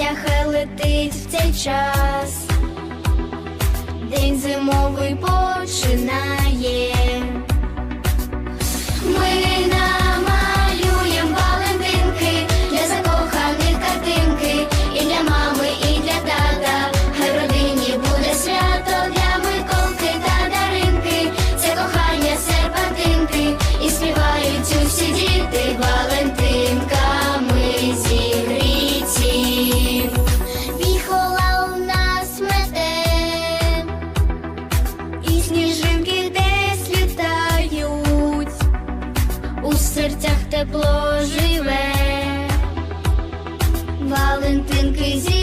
пісня хай летить в цей час, день зимовий починає. Ми намалюємо валентинки для закоханих картинки, і для мами, і для тата. Хай родині буде свято для Миколки та Даринки. Це кохання серпантинки і співають усі діти. сніжинки десь літають, у серцях тепло живе, Валентинки зі.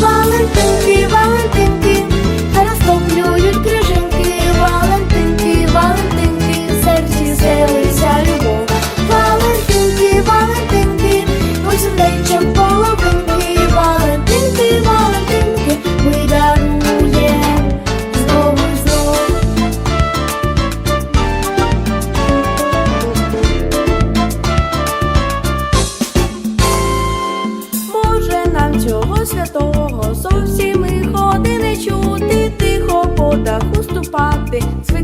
வாழ்த்துக்கு வாழ்த்துக்கு baby.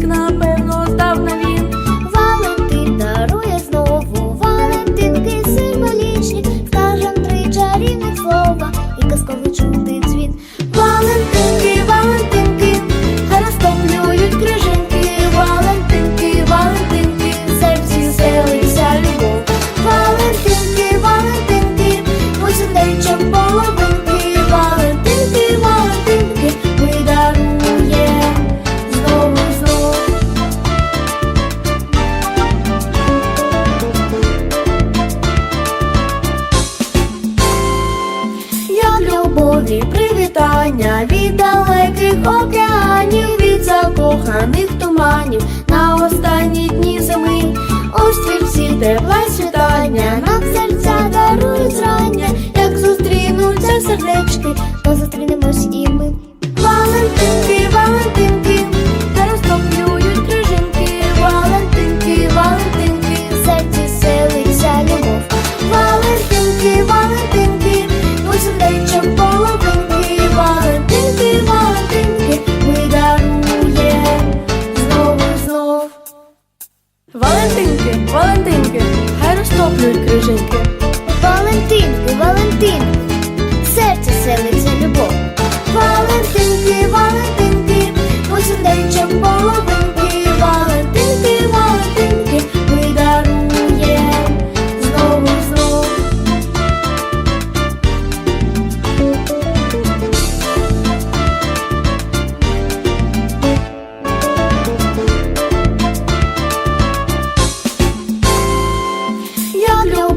щирі привітання. Валентинки, хай розтоплюють крижинки. Валентинки, Валентинки, серце селиться любов.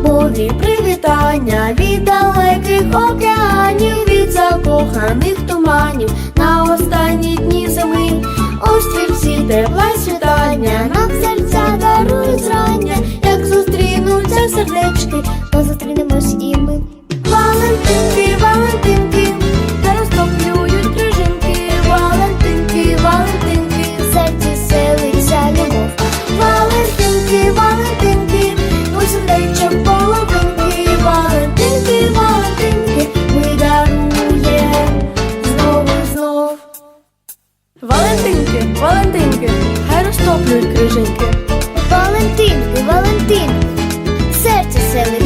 любові, привітання від далеких океанів, від закоханих туманів на останні дні зими, острівці тепла світання. картоплю крижинки. Валентинку, Валентинку, серце селить.